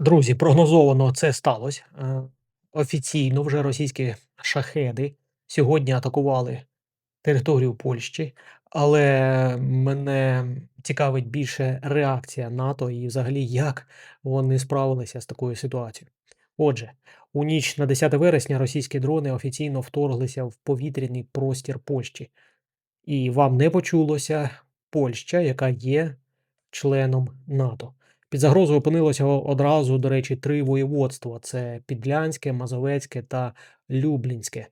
Друзі, прогнозовано це сталося. Е, офіційно вже російські шахеди сьогодні атакували територію Польщі, але мене цікавить більше реакція НАТО і взагалі як вони справилися з такою ситуацією. Отже, у ніч на 10 вересня російські дрони офіційно вторглися в повітряний простір Польщі. І вам не почулося Польща, яка є членом НАТО. Під загрозою опинилося одразу, до речі, три воєводства: це Підлянське, Мазовецьке та Люблінське.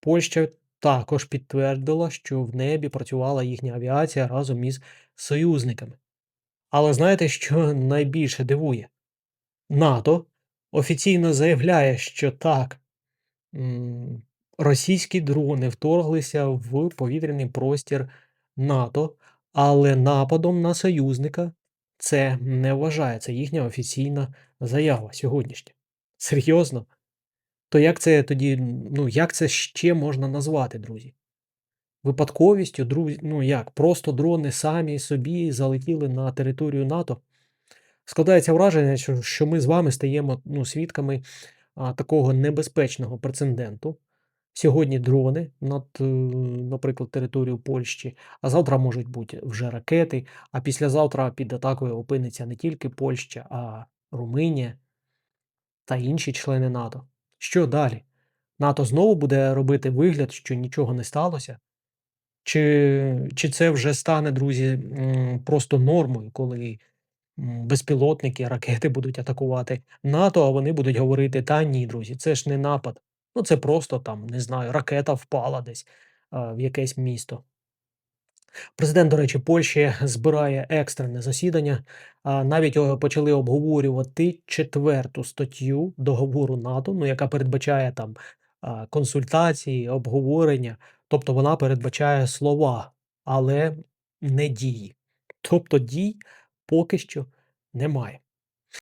Польща також підтвердила, що в небі працювала їхня авіація разом із союзниками. Але знаєте, що найбільше дивує? НАТО офіційно заявляє, що так, російські дрони вторглися в повітряний простір НАТО, але нападом на союзника це не вважається їхня офіційна заява сьогоднішня. Серйозно? То як це тоді, ну як це ще можна назвати, друзі? Випадковістю, друзі, ну як, просто дрони самі собі залетіли на територію НАТО. Складається враження, що ми з вами стаємо ну, свідками а, такого небезпечного прецеденту. Сьогодні дрони над, е, наприклад, територією Польщі, а завтра можуть бути вже ракети, а післязавтра під атакою опиниться не тільки Польща, а Румунія та інші члени НАТО. Що далі? НАТО знову буде робити вигляд, що нічого не сталося? Чи чи це вже стане, друзі, просто нормою, коли безпілотники, ракети будуть атакувати НАТО, а вони будуть говорити: Та ні, друзі, це ж не напад. Ну, це просто там, не знаю, ракета впала десь в якесь місто. Президент, до речі, Польщі збирає екстрене засідання. Навіть його почали обговорювати четверту статтю договору НАТО, ну яка передбачає там консультації, обговорення. Тобто вона передбачає слова, але не дії. Тобто дій поки що немає.